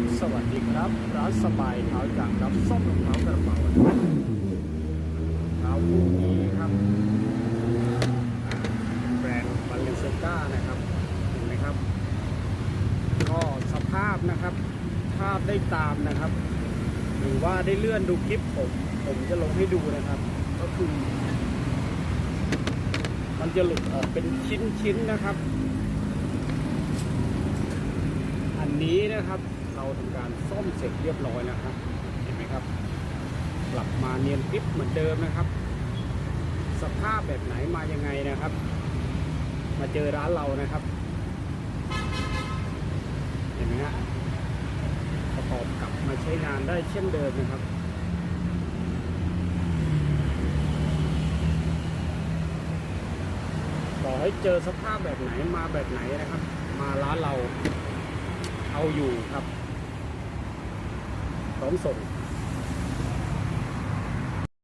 ับสวัสดีครับ ร้านสบายเท้าจังรับซ่อมรองเท้ากระเป๋ารับเท้าคู่นี้ครับแบรนด์บาเลนเซก้านะครับเห็นไหมครับ ก็สภาพนะครับ ภาพได้ตามนะครับ หรือว่าได้เลื่อนดูคลิปผม ผมจะลงให้ดูนะครับ ก็คือ มันจะหลุดออกเป็นชิ้นๆนะครับอันนี้นะครับ เราทำการซ่อมเสร็จเรียบร้อยแล้วครับ เห็นไหมครับ กลับมาเนียนกริบเหมือนเดิมนะครับ สภาพแบบไหนมายังไงนะครับ มาเจอร้านเรานะครับ เห็นไหมฮะประกอบกลับมาใช้งานได้เช่นเดิมนะครับต่อให้เจอสภาพแบบไหนมาแบบไหนนะครับ มาร้านเราเอาอยู่ครับ พร้อมส่งฟ